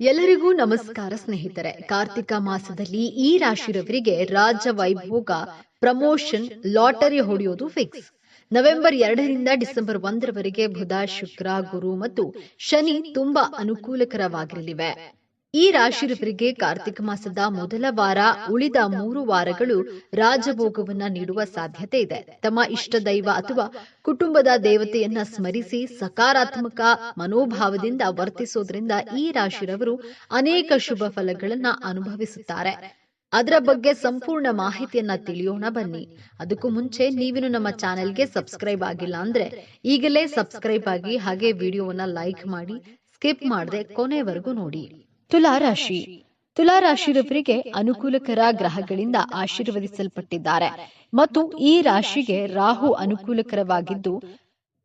ಎಲ್ಲರಿಗೂ ನಮಸ್ಕಾರ ಸ್ನೇಹಿತರೆ. ಕಾರ್ತಿಕ ಮಾಸದಲ್ಲಿ ಈ ರಾಶಿರವರಿಗೆ ರಾಜ ವೈಭೋಗ ಪ್ರಮೋಷನ್ ಲಾಟರಿ ಹೊಡೆಯೋದು ಫಿಕ್ಸ್ ನವೆಂಬರ್ ಎರಡರಿಂದ ಡಿಸೆಂಬರ್ ಒಂದರವರೆಗೆ ಬುಧ, ಶುಕ್ರ, ಗುರು ಮತ್ತು ಶನಿ ತುಂಬಾ ಅನುಕೂಲಕರವಾಗಿರಲಿವೆ. ಈ ರಾಶಿಯವರಿಗೆ ಕಾರ್ತಿಕ ಮಾಸದ ಮೊದಲ ವಾರ ಉಳಿದ ಮೂರು ವಾರಗಳು ರಾಜಭೋಗವನ್ನ ನೀಡುವ ಸಾಧ್ಯತೆ ಇದೆ. ತಮ್ಮ ಇಷ್ಟ ದೈವ ಅಥವಾ ಕುಟುಂಬದ ದೇವತೆಯನ್ನ ಸ್ಮರಿಸಿ ಸಕಾರಾತ್ಮಕ ಮನೋಭಾವದಿಂದ ವರ್ತಿಸೋದ್ರಿಂದ ಈ ರಾಶಿರವರು ಅನೇಕ ಶುಭ ಫಲಗಳನ್ನ ಅನುಭವಿಸುತ್ತಾರೆ. ಅದರ ಬಗ್ಗೆ ಸಂಪೂರ್ಣ ಮಾಹಿತಿಯನ್ನ ತಿಳಿಯೋಣ ಬನ್ನಿ. ಅದಕ್ಕೂ ಮುಂಚೆ ನೀವಿನ್ನು ನಮ್ಮ ಚಾನೆಲ್ಗೆ ಸಬ್ಸ್ಕ್ರೈಬ್ ಆಗಿಲ್ಲ ಅಂದ್ರೆ ಈಗಲೇ ಸಬ್ಸ್ಕ್ರೈಬ್ ಆಗಿ ಹಾಗೆ ವಿಡಿಯೋವನ್ನ ಲೈಕ್ ಮಾಡಿ, ಸ್ಕಿಪ್ ಮಾಡದೆ ಕೊನೆವರೆಗೂ ನೋಡಿ. ತುಲಾ ರಾಶಿ ತುಲಾ ರಾಶಿರವರಿಗೆ ಅನುಕೂಲಕರ ಗ್ರಹಗಳಿಂದ ಆಶೀರ್ವದಿಸಲ್ಪಟ್ಟಿದ್ದಾರೆ. ಮತ್ತು ಈ ರಾಶಿಗೆ ರಾಹು ಅನುಕೂಲಕರವಾಗಿದ್ದು,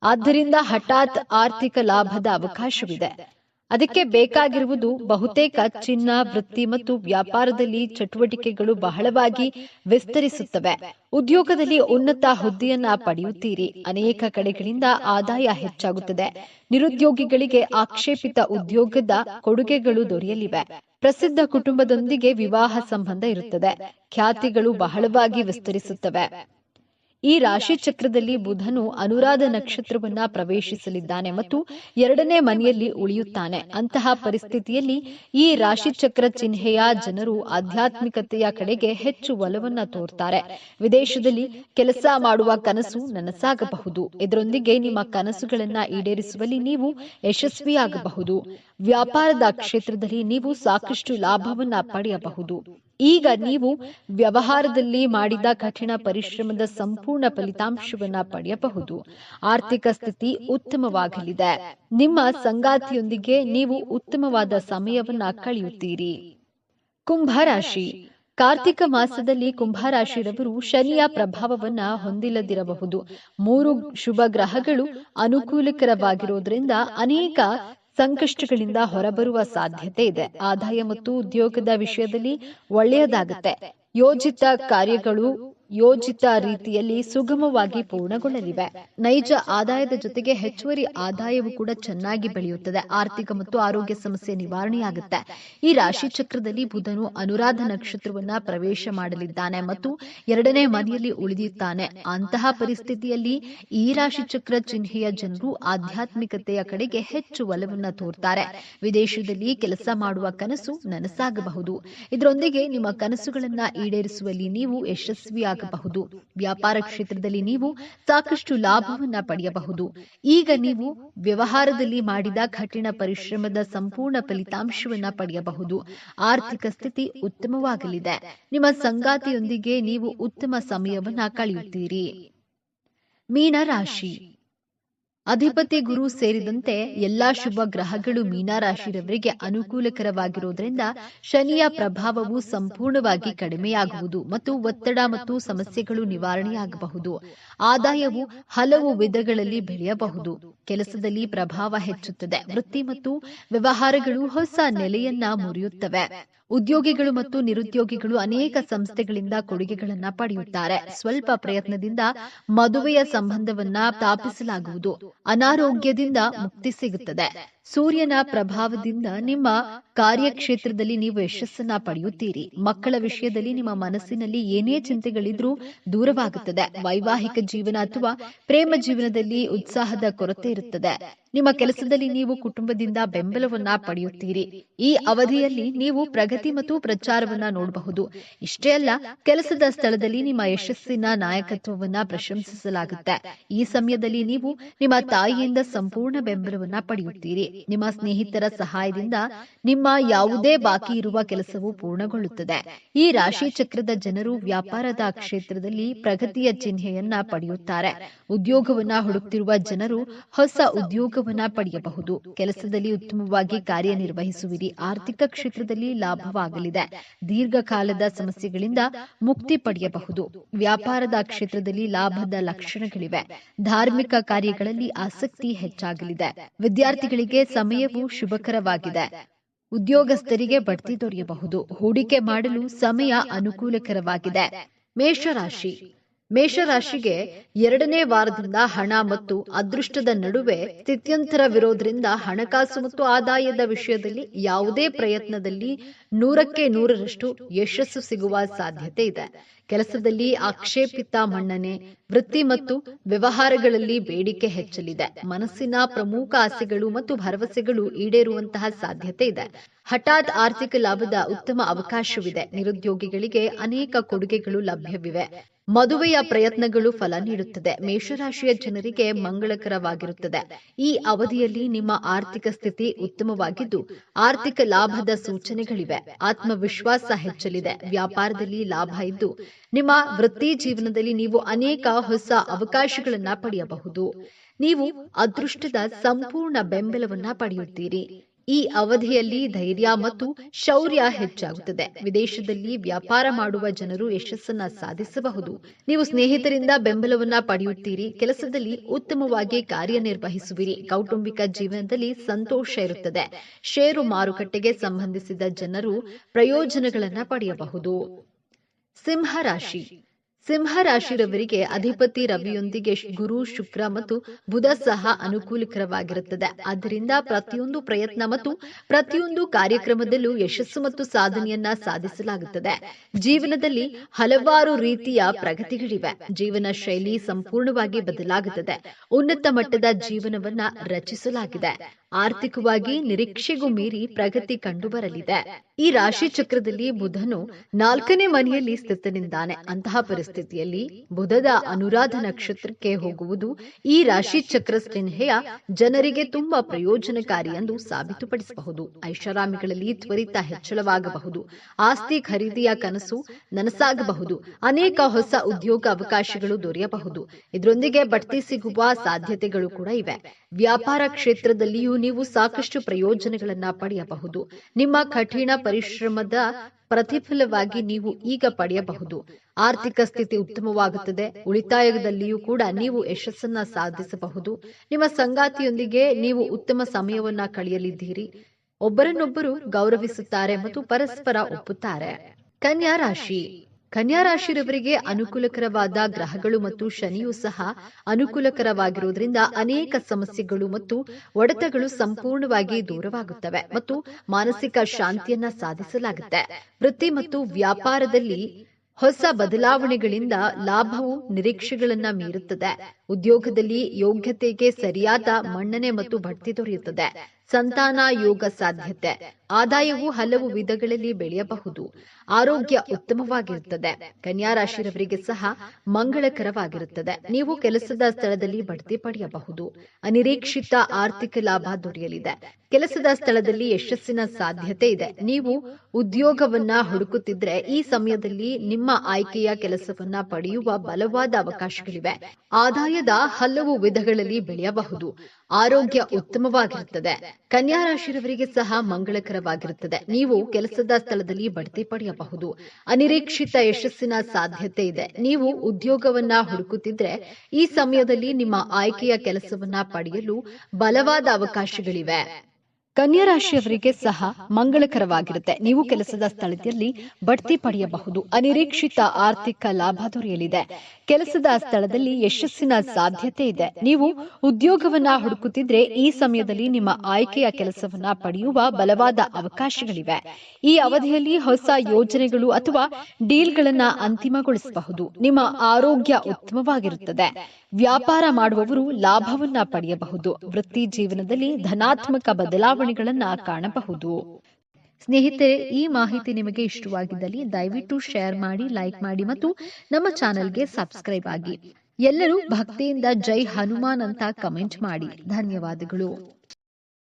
ಆದ್ದರಿಂದ ಹಠಾತ್ ಆರ್ಥಿಕ ಲಾಭದ ಅವಕಾಶವಿದೆ. ಅದಕ್ಕೆ ಬೇಕಾಗಿರುವುದು ಬಹುತೇಕ ಚಿನ್ನ ವೃತ್ತಿ ಮತ್ತು ವ್ಯಾಪಾರದಲ್ಲಿ ಚಟುವಟಿಕೆಗಳು ಬಹಳವಾಗಿ ವಿಸ್ತರಿಸುತ್ತವೆ. ಉದ್ಯೋಗದಲ್ಲಿ ಉನ್ನತ ಹುದ್ದೆಯನ್ನ ಪಡೆಯುತ್ತೀರಿ. ಅನೇಕ ಕಡೆಗಳಿಂದ ಆದಾಯ ಹೆಚ್ಚಾಗುತ್ತದೆ. ನಿರುದ್ಯೋಗಿಗಳಿಗೆ ಆಕ್ಷೇಪಿತ ಉದ್ಯೋಗದ ಕೊಡುಗೆಗಳು ದೊರೆಯಲಿವೆ. ಪ್ರಸಿದ್ಧ ಕುಟುಂಬದೊಂದಿಗೆ ವಿವಾಹ ಸಂಬಂಧ ಇರುತ್ತದೆ. ಖ್ಯಾತಿಗಳು ಬಹಳವಾಗಿ ವಿಸ್ತರಿಸುತ್ತವೆ. ಈ ರಾಶಿ ಚಕ್ರದಲ್ಲಿ ಬುಧನು ಅನುರಾಧ ನಕ್ಷತ್ರವನ್ನ ಪ್ರವೇಶಿಸಲಿದ್ದಾನೆ ಮತ್ತು ಎರಡನೇ ಮನೆಯಲ್ಲಿ ಉಳಿಯುತ್ತಾನೆ. ಅಂತಹ ಪರಿಸ್ಥಿತಿಯಲ್ಲಿ ಈ ರಾಶಿ ಚಕ್ರ ಚಿಹ್ನೆಯ ಜನರು ಆಧ್ಯಾತ್ಮಿಕತೆಯ ಕಡೆಗೆ ಹೆಚ್ಚು ಒಲವನ್ನ ತೋರ್ತಾರೆ. ವಿದೇಶದಲ್ಲಿ ಕೆಲಸ ಮಾಡುವ ಕನಸು ನನಸಾಗಬಹುದು. ಇದರೊಂದಿಗೆ ನಿಮ್ಮ ಕನಸುಗಳನ್ನ ಈಡೇರಿಸುವಲ್ಲಿ ನೀವು ಯಶಸ್ವಿಯಾಗಬಹುದು. ವ್ಯಾಪಾರದ ಕ್ಷೇತ್ರದಲ್ಲಿ ನೀವು ಸಾಕಷ್ಟು ಲಾಭವನ್ನ ಪಡೆಯಬಹುದು. ಈಗ ನೀವು ವ್ಯವಹಾರದಲ್ಲಿ ಮಾಡಿದ ಕಠಿಣ ಪರಿಶ್ರಮದ ಸಂಪೂರ್ಣ ಫಲಿತಾಂಶವನ್ನ ಪಡೆಯಬಹುದು. ಆರ್ಥಿಕ ಸ್ಥಿತಿ ಉತ್ತಮವಾಗಲಿದೆ. ನಿಮ್ಮ ಸಂಗಾತಿಯೊಂದಿಗೆ ನೀವು ಉತ್ತಮವಾದ ಸಮಯವನ್ನ ಕಳೆಯುತ್ತೀರಿ. ಕುಂಭರಾಶಿ. ಕಾರ್ತಿಕ ಮಾಸದಲ್ಲಿ ಕುಂಭರಾಶಿರವರು ಶನಿಯ ಪ್ರಭಾವವನ್ನ ಹೊಂದಿಲ್ಲದಿರಬಹುದು. ಮೂರು ಶುಭ ಗ್ರಹಗಳು ಅನುಕೂಲಕರವಾಗಿರುವುದರಿಂದ ಅನೇಕ ಸಂಕಷ್ಟಗಳಿಂದ ಹೊರಬರುವ ಸಾಧ್ಯತೆ ಇದೆ. ಆದಾಯ ಮತ್ತು ಉದ್ಯೋಗದ ವಿಷಯದಲ್ಲಿ ಒಳ್ಳೆಯದಾಗುತ್ತೆ. ಯೋಜಿತ ಕಾರ್ಯಗಳು ಯೋಜಿತ ರೀತಿಯಲ್ಲಿ ಸುಗಮವಾಗಿ ಪೂರ್ಣಗೊಳ್ಳಲಿವೆ. ನೈಜ ಆದಾಯದ ಜೊತೆಗೆ ಹೆಚ್ಚುವರಿ ಆದಾಯವು ಕೂಡ ಚೆನ್ನಾಗಿ ಬೆಳೆಯುತ್ತದೆ. ಆರ್ಥಿಕ ಮತ್ತು ಆರೋಗ್ಯ ಸಮಸ್ಯೆ ನಿವಾರಣೆಯಾಗುತ್ತೆ. ಈ ರಾಶಿ ಚಕ್ರದಲ್ಲಿ ಬುಧನು ಅನುರಾಧ ನಕ್ಷತ್ರವನ್ನ ಪ್ರವೇಶ ಮಾಡಲಿದ್ದಾನೆ ಮತ್ತು ಎರಡನೇ ಮನೆಯಲ್ಲಿ ಉಳಿದಿದ್ದಾನೆ. ಅಂತಹ ಪರಿಸ್ಥಿತಿಯಲ್ಲಿ ಈ ರಾಶಿ ಚಕ್ರ ಚಿಹ್ನೆಯ ಜನರು ಆಧ್ಯಾತ್ಮಿಕತೆಯ ಕಡೆಗೆ ಹೆಚ್ಚು ಒಲವನ್ನ ತೋರ್ತಾರೆ. ವಿದೇಶದಲ್ಲಿ ಕೆಲಸ ಮಾಡುವ ಕನಸು ನನಸಾಗಬಹುದು. ಇದರೊಂದಿಗೆ ನಿಮ್ಮ ಕನಸುಗಳನ್ನ ಈಡೇರಿಸುವಲ್ಲಿ ನೀವು ಯಶಸ್ವಿಯಾಗ ಬಹುದು ವ್ಯಾಪಾರ ಕ್ಷೇತ್ರದಲ್ಲಿ ನೀವು ಸಾಕಷ್ಟು ಲಾಭವನ್ನ ಪಡೆಯಬಹುದು. ಈಗ ನೀವು ವ್ಯವಹಾರದಲ್ಲಿ ಮಾಡಿದ ಕಠಿಣ ಪರಿಶ್ರಮದ ಸಂಪೂರ್ಣ ಫಲಿತಾಂಶವನ್ನ ಪಡೆಯಬಹುದು. ಆರ್ಥಿಕ ಸ್ಥಿತಿ ಉತ್ತಮವಾಗಲಿದೆ. ನಿಮ್ಮ ಸಂಗಾತಿಯೊಂದಿಗೆ ನೀವು ಉತ್ತಮ ಸಮಯವನ್ನ ಕಳೆಯುತ್ತೀರಿ. ಮೀನರಾಶಿ. ಅಧಿಪತಿ ಗುರು ಸೇರಿದಂತೆ ಎಲ್ಲಾ ಶುಭ ಗ್ರಹಗಳು ಮೀನಾರಾಶಿರವರಿಗೆ ಅನುಕೂಲಕರವಾಗಿರುವುದರಿಂದ ಶನಿಯ ಪ್ರಭಾವವು ಸಂಪೂರ್ಣವಾಗಿ ಕಡಿಮೆಯಾಗುವುದು ಮತ್ತು ಒತ್ತಡ ಮತ್ತು ಸಮಸ್ಯೆಗಳು ನಿವಾರಣೆಯಾಗಬಹುದು. ಆದಾಯವು ಹಲವು ವಿಧಗಳಲ್ಲಿ ಬೆಳೆಯಬಹುದು. ಕೆಲಸದಲ್ಲಿ ಪ್ರಭಾವ ಹೆಚ್ಚುತ್ತದೆ. ವೃತ್ತಿ ಮತ್ತು ವ್ಯವಹಾರಗಳು ಹೊಸ ನೆಲೆಯನ್ನ ಮುರಿಯುತ್ತವೆ. ಉದ್ಯೋಗಿಗಳು ಮತ್ತು ನಿರುದ್ಯೋಗಿಗಳು ಅನೇಕ ಸಂಸ್ಥೆಗಳಿಂದ ಕೊಡುಗೆಗಳನ್ನು ಪಡೆಯುತ್ತಾರೆ. ಸ್ವಲ್ಪ ಪ್ರಯತ್ನದಿಂದ ಮದುವೆಯ ಸಂಬಂಧವನ್ನ ಸ್ಥಾಪಿಸಲಾಗುವುದು ಅನಾರೋಗ್ಯದಿಂದ ಮುಕ್ತಿ ಸಿಗುತ್ತದೆ. ಸೂರ್ಯನ ಪ್ರಭಾವದಿಂದ ನಿಮ್ಮ ಕಾರ್ಯಕ್ಷೇತ್ರದಲ್ಲಿ ನೀವು ಯಶಸ್ಸನ್ನ ಪಡೆಯುತ್ತೀರಿ. ಮಕ್ಕಳ ವಿಷಯದಲ್ಲಿ ನಿಮ್ಮ ಮನಸ್ಸಿನಲ್ಲಿ ಏನೇ ಚಿಂತೆಗಳಿದ್ರೂ ದೂರವಾಗುತ್ತದೆ. ವೈವಾಹಿಕ ಜೀವನ ಅಥವಾ ಪ್ರೇಮ ಜೀವನದಲ್ಲಿ ಉತ್ಸಾಹದ ಕೊರತೆ ಇರುತ್ತದೆ. ನಿಮ್ಮ ಕೆಲಸದಲ್ಲಿ ನೀವು ಕುಟುಂಬದಿಂದ ಬೆಂಬಲವನ್ನ ಪಡೆಯುತ್ತೀರಿ. ಈ ಅವಧಿಯಲ್ಲಿ ನೀವು ಪ್ರಗತಿ ಮತ್ತು ಪ್ರಚಾರವನ್ನ ನೋಡಬಹುದು. ಇಷ್ಟೇ ಅಲ್ಲ, ಕೆಲಸದ ಸ್ಥಳದಲ್ಲಿ ನಿಮ್ಮ ಯಶಸ್ಸಿನ ನಾಯಕತ್ವವನ್ನ ಪ್ರಶಂಸಿಸಲಾಗುತ್ತೆ. ಈ ಸಮಯದಲ್ಲಿ ನೀವು ನಿಮ್ಮ ತಾಯಿಯಿಂದ ಸಂಪೂರ್ಣ ಬೆಂಬಲವನ್ನ ಪಡೆಯುತ್ತೀರಿ. ನಿಮ್ಮ ಸ್ನೇಹಿತರ ಸಹಾಯದಿಂದ ನಿಮ್ಮ ಯಾವುದೇ ಬಾಕಿ ಇರುವ ಕೆಲಸವು ಪೂರ್ಣಗೊಳ್ಳುತ್ತದೆ. ಈ ರಾಶಿ ಚಕ್ರದ ಜನರು ವ್ಯಾಪಾರದ ಕ್ಷೇತ್ರದಲ್ಲಿ ಪ್ರಗತಿಯ ಚಿಹ್ನೆಯನ್ನ ಪಡೆಯುತ್ತಾರೆ. ಉದ್ಯೋಗವನ್ನ ಹುಡುಕ್ತಿರುವ ಜನರು ಹೊಸ ಉದ್ಯೋಗವನ್ನ ಪಡೆಯಬಹುದು. ಕೆಲಸದಲ್ಲಿ ಉತ್ತಮವಾಗಿ ಕಾರ್ಯನಿರ್ವಹಿಸುವಿರಿ ಆರ್ಥಿಕ ಕ್ಷೇತ್ರದಲ್ಲಿ ಲಾಭವಾಗಲಿದೆ. ದೀರ್ಘಕಾಲದ ಸಮಸ್ಯೆಗಳಿಂದ ಮುಕ್ತಿ ಪಡೆಯಬಹುದು. ವ್ಯಾಪಾರದ ಕ್ಷೇತ್ರದಲ್ಲಿ ಲಾಭದ ಲಕ್ಷಣಗಳಿವೆ. ಧಾರ್ಮಿಕ ಕಾರ್ಯಗಳಲ್ಲಿ ಆಸಕ್ತಿ ಹೆಚ್ಚಾಗಲಿದೆ. ವಿದ್ಯಾರ್ಥಿಗಳಿಗೆ ಸಮಯವು ಶುಭಕರವಾಗಿದೆ. ಉದ್ಯೋಗಸ್ಥರಿಗೆ ಬಡ್ತಿ ದೊರೆಯಬಹುದು. ಹೂಡಿಕೆ ಮಾಡಲು ಸಮಯ ಅನುಕೂಲಕರವಾಗಿದೆ. ಮೇಷರಾಶಿ. ಮೇಷರಾಶಿಗೆ ಎರಡನೇ ವಾರದಿಂದ ಹಣ ಮತ್ತು ಅದೃಷ್ಟದ ನಡುವೆ ಸ್ಥಿತ್ಯಂತರವಿರೋದ್ರಿಂದ ಹಣಕಾಸು ಮತ್ತು ಆದಾಯದ ವಿಷಯದಲ್ಲಿ ಯಾವುದೇ ಪ್ರಯತ್ನದಲ್ಲಿ ನೂರಕ್ಕೆ ನೂರರಷ್ಟು ಯಶಸ್ಸು ಸಿಗುವ ಸಾಧ್ಯತೆ ಇದೆ. ಕೆಲಸದಲ್ಲಿ ಆಕ್ಷೇಪಿತ ಮನ್ನಣೆ, ವೃತ್ತಿ ಮತ್ತು ವ್ಯವಹಾರಗಳಲ್ಲಿ ಬೇಡಿಕೆ ಹೆಚ್ಚಲಿದೆ. ಮನಸ್ಸಿನ ಪ್ರಮುಖ ಆಸೆಗಳು ಮತ್ತು ಭರವಸೆಗಳು ಈಡೇರುವಂತಹ ಸಾಧ್ಯತೆ ಇದೆ. ಹಠಾತ್ ಆರ್ಥಿಕ ಲಾಭದ ಉತ್ತಮ ಅವಕಾಶವಿದೆ. ನಿರುದ್ಯೋಗಿಗಳಿಗೆ ಅನೇಕ ಕೊಡುಗೆಗಳು ಲಭ್ಯವಿವೆ. ಮದುವೆಯ ಪ್ರಯತ್ನಗಳು ಫಲ ನೀಡುತ್ತದೆ. ಮೇಷರಾಶಿಯ ಜನರಿಗೆ ಮಂಗಳಕರವಾಗಿರುತ್ತದೆ. ಈ ಅವಧಿಯಲ್ಲಿ ನಿಮ್ಮ ಆರ್ಥಿಕ ಸ್ಥಿತಿ ಉತ್ತಮವಾಗಿದ್ದು, ಆರ್ಥಿಕ ಲಾಭದ ಸೂಚನೆಗಳಿವೆ. ಆತ್ಮವಿಶ್ವಾಸ ಹೆಚ್ಚಲಿದೆ. ವ್ಯಾಪಾರದಲ್ಲಿ ಲಾಭ ಇದ್ದು ನಿಮ್ಮ ವೃತ್ತಿ ಜೀವನದಲ್ಲಿ ನೀವು ಅನೇಕ ಹೊಸ ಅವಕಾಶಗಳನ್ನ ಪಡೆಯಬಹುದು. ನೀವು ಅದೃಷ್ಟದ ಸಂಪೂರ್ಣ ಬೆಂಬಲವನ್ನ ಪಡೆಯುತ್ತೀರಿ. ಈ ಅವಧಿಯಲ್ಲಿ ಧೈರ್ಯ ಮತ್ತು ಶೌರ್ಯ ಹೆಚ್ಚಾಗುತ್ತದೆ. ವಿದೇಶದಲ್ಲಿ ವ್ಯಾಪಾರ ಮಾಡುವ ಜನರು ಯಶಸ್ಸನ್ನ ಸಾಧಿಸಬಹುದು. ನೀವು ಸ್ನೇಹಿತರಿಂದ ಬೆಂಬಲವನ್ನ ಪಡೆಯುತ್ತೀರಿ. ಕೆಲಸದಲ್ಲಿ ಉತ್ತಮವಾಗಿ ಕಾರ್ಯನಿರ್ವಹಿಸುವಿರಿ. ಕೌಟುಂಬಿಕ ಜೀವನದಲ್ಲಿ ಸಂತೋಷ ಇರುತ್ತದೆ. ಷೇರು ಮಾರುಕಟ್ಟೆಗೆ ಸಂಬಂಧಿಸಿದ ಜನರು ಪ್ರಯೋಜನಗಳನ್ನ ಪಡೆಯಬಹುದು. ಸಿಂಹ ರಾಶಿ ಸಿಂಹ ರಾಶಿರವರಿಗೆ ಅಧಿಪತಿ ರವಿಯೊಂದಿಗೆ ಗುರು ಶುಕ್ರ ಮತ್ತು ಬುಧ ಸಹ ಅನುಕೂಲಕರವಾಗಿರುತ್ತದೆ ಆದ್ದರಿಂದ ಪ್ರತಿಯೊಂದು ಪ್ರಯತ್ನ ಮತ್ತು ಪ್ರತಿಯೊಂದು ಕಾರ್ಯಕ್ರಮದಲ್ಲೂ ಯಶಸ್ಸು ಮತ್ತು ಸಾಧನೆಯನ್ನ ಸಾಧಿಸಲಾಗುತ್ತದೆ. ಜೀವನದಲ್ಲಿ ಹಲವಾರು ರೀತಿಯ ಪ್ರಗತಿಗಳಿವೆ. ಜೀವನ ಶೈಲಿ ಸಂಪೂರ್ಣವಾಗಿ ಬದಲಾಗುತ್ತದೆ. ಉನ್ನತ ಮಟ್ಟದ ಜೀವನವನ್ನ ರಚಿಸಲಾಗಿದೆ. ಆರ್ಥಿಕವಾಗಿ ನಿರೀಕ್ಷೆಗೂ ಮೀರಿ ಪ್ರಗತಿ ಕಂಡುಬರಲಿದೆ. ಈ ರಾಶಿ ಚಕ್ರದಲ್ಲಿ ಬುಧನು ನಾಲ್ಕನೇ ಮನೆಯಲ್ಲಿ ಸ್ಥಿತನಿಂದಾನೆ ಅಂತಹ ಪರಿಸ್ಥಿತಿಯಲ್ಲಿ ಬುಧದ ಅನುರಾಧ ನಕ್ಷತ್ರಕ್ಕೆ ಹೋಗುವುದು ಈ ರಾಶಿ ಚಕ್ರ ಸ್ನೇಹೆಯ ಜನರಿಗೆ ತುಂಬಾ ಪ್ರಯೋಜನಕಾರಿ ಎಂದು ಸಾಬೀತುಪಡಿಸಬಹುದು. ಐಷಾರಾಮಿಗಳಲ್ಲಿ ತ್ವರಿತ ಹೆಚ್ಚಳವಾಗಬಹುದು. ಆಸ್ತಿ ಖರೀದಿಯ ಕನಸು ನನಸಾಗಬಹುದು. ಅನೇಕ ಹೊಸ ಉದ್ಯೋಗ ಅವಕಾಶಗಳು ದೊರೆಯಬಹುದು. ಇದರೊಂದಿಗೆ ಬಡ್ತಿ ಸಿಗುವ ಸಾಧ್ಯತೆಗಳು ಕೂಡ ಇವೆ. ವ್ಯಾಪಾರ ಕ್ಷೇತ್ರದಲ್ಲಿಯೂ ನೀವು ಸಾಕಷ್ಟು ಪ್ರಯೋಜನಗಳನ್ನ ಪಡೆಯಬಹುದು. ನಿಮ್ಮ ಕಠಿಣ ಪರಿಶ್ರಮದ ಪ್ರತಿಫಲವಾಗಿ ನೀವು ಈಗ ಪಡೆಯಬಹುದು. ಆರ್ಥಿಕ ಸ್ಥಿತಿ ಉತ್ತಮವಾಗುತ್ತದೆ. ಉಳಿತಾಯದಲ್ಲಿಯೂ ಕೂಡ ನೀವು ಯಶಸ್ಸನ್ನ ಸಾಧಿಸಬಹುದು. ನಿಮ್ಮ ಸಂಗಾತಿಯೊಂದಿಗೆ ನೀವು ಉತ್ತಮ ಸಮಯವನ್ನ ಕಳೆಯಲಿದ್ದೀರಿ. ಒಬ್ಬರನ್ನೊಬ್ಬರು ಗೌರವಿಸುತ್ತಾರೆ ಮತ್ತು ಪರಸ್ಪರ ಒಪ್ಪುತ್ತಾರೆ. ಕನ್ಯಾ ರಾಶಿ. ಕನ್ಯಾ ರಾಶಿಯವರಿಗೆ ಅನುಕೂಲಕರವಾದ ಗ್ರಹಗಳು ಮತ್ತು ಶನಿಯೂ ಸಹ ಅನುಕೂಲಕರವಾಗಿರುವುದರಿಂದ ಅನೇಕ ಸಮಸ್ಯೆಗಳು ಮತ್ತು ಒಡೆತಗಳು ಸಂಪೂರ್ಣವಾಗಿ ದೂರವಾಗುತ್ತವೆ ಮತ್ತು ಮಾನಸಿಕ ಶಾಂತಿಯನ್ನ ಸಾಧಿಸಲಾಗುತ್ತೆ. ವೃತ್ತಿ ಮತ್ತು ವ್ಯಾಪಾರದಲ್ಲಿ ಹೊಸ ಬದಲಾವಣೆಗಳಿಂದ ಲಾಭವು ನಿರೀಕ್ಷೆಗಳನ್ನ ಮೀರುತ್ತದೆ. ಉದ್ಯೋಗದಲ್ಲಿ ಯೋಗ್ಯತೆಗೆ ಸರಿಯಾದ ಮನ್ನಣೆ ಮತ್ತು ಬಡ್ತಿ ದೊರೆಯುತ್ತದೆ. ಸಂತಾನ ಯೋಗ ಸಾಧ್ಯತೆ. ಆದಾಯವು ಹಲವು ವಿಧಗಳಲ್ಲಿ ಬೆಳೆಯಬಹುದು. ಆರೋಗ್ಯ ಉತ್ತಮವಾಗಿರುತ್ತದೆ. ಕನ್ಯಾ ರಾಶಿರವರಿಗೆ ಸಹ ಮಂಗಳಕರವಾಗಿರುತ್ತದೆ. ನೀವು ಕೆಲಸದ ಸ್ಥಳದಲ್ಲಿ ಬಡ್ತಿ ಪಡೆಯಬಹುದು. ಅನಿರೀಕ್ಷಿತ ಆರ್ಥಿಕ ಲಾಭ ದೊರೆಯಲಿದೆ. ಕೆಲಸದ ಸ್ಥಳದಲ್ಲಿ ಯಶಸ್ಸಿನ ಸಾಧ್ಯತೆ ಇದೆ. ನೀವು ಉದ್ಯೋಗವನ್ನ ಹುಡುಕುತ್ತಿದ್ರೆ ಈ ಸಮಯದಲ್ಲಿ ನಿಮ್ಮ ಆಯ್ಕೆಯ ಕೆಲಸವನ್ನ ಪಡೆಯುವ ಬಲವಾದ ಅವಕಾಶಗಳಿವೆ. ಆದಾಯದ ಹಲವು ವಿಧಗಳಲ್ಲಿ ಬೆಳೆಯಬಹುದು. ಆರೋಗ್ಯ ಉತ್ತಮವಾಗಿರುತ್ತದೆ. ಕನ್ಯಾ ರಾಶಿರವರಿಗೆ ಸಹ ಮಂಗಳಕರವಾಗಿರುತ್ತದೆ. ನೀವು ಕೆಲಸದ ಸ್ಥಳದಲ್ಲಿ ಬಡ್ತಿ ಪಡೆಯಬಹುದು. ಅನಿರೀಕ್ಷಿತ ಯಶಸ್ಸಿನ ಸಾಧ್ಯತೆ ಇದೆ. ನೀವು ಉದ್ಯೋಗವನ್ನ ಹುಡುಕುತ್ತಿದ್ರೆ ಈ ಸಮಯದಲ್ಲಿ ನಿಮ್ಮ ಆಯ್ಕೆಯ ಕೆಲಸವನ್ನ ಪಡೆಯಲು ಬಲವಾದ ಅವಕಾಶಗಳಿವೆ. ಕನ್ಯಾ ರಾಶಿಯವರಿಗೆ ಸಹ ಮಂಗಳಕರವಾಗಿರುತ್ತೆ. ನೀವು ಕೆಲಸದ ಸ್ಥಳದಲ್ಲಿ ಬಡ್ತಿ ಪಡೆಯಬಹುದು. ಅನಿರೀಕ್ಷಿತ ಆರ್ಥಿಕ ಲಾಭ ದೊರೆಯಲಿದೆ. ಕೆಲಸದ ಸ್ಥಳದಲ್ಲಿ ಯಶಸ್ಸಿನ ಸಾಧ್ಯತೆ ಇದೆ. ನೀವು ಉದ್ಯೋಗವನ್ನ ಹುಡುಕುತ್ತಿದ್ರೆ ಈ ಸಮಯದಲ್ಲಿ ನಿಮ್ಮ ಆಯ್ಕೆಯ ಕೆಲಸವನ್ನ ಪಡೆಯುವ ಬಲವಾದ ಅವಕಾಶಗಳಿವೆ. ಈ ಅವಧಿಯಲ್ಲಿ ಹೊಸ ಯೋಜನೆಗಳು ಅಥವಾ ಡೀಲ್ಗಳನ್ನ ಅಂತಿಮಗೊಳಿಸಬಹುದು. ನಿಮ್ಮ ಆರೋಗ್ಯ ಉತ್ತಮವಾಗಿರುತ್ತದೆ. ವ್ಯಾಪಾರ ಮಾಡುವವರು ಲಾಭವನ್ನ ಪಡೆಯಬಹುದು. ವೃತ್ತಿ ಜೀವನದಲ್ಲಿ ಧನಾತ್ಮಕ ಬದಲಾವಣೆಗಳನ್ನ ಕಾಣಬಹುದು. ಸ್ನೇಹಿತರೆ ಈ ಮಾಹಿತಿ ನಿಮಗೆ ಇಷ್ಟವಾಗಿದ್ದಲ್ಲಿ ದಯವಿಟ್ಟು ಶೇರ್ ಮಾಡಿ ಲೈಕ್ ಮಾಡಿ ಮತ್ತು ನಮ್ಮ ಚಾನೆಲ್ಗೆ ಸಬ್ಸ್ಕ್ರೈಬ್ ಆಗಿ. ಎಲ್ಲರೂ ಭಕ್ತಿಯಿಂದ ಜೈ ಹನುಮಾನ್ ಅಂತ ಕಮೆಂಟ್ ಮಾಡಿ. ಧನ್ಯವಾದಗಳು.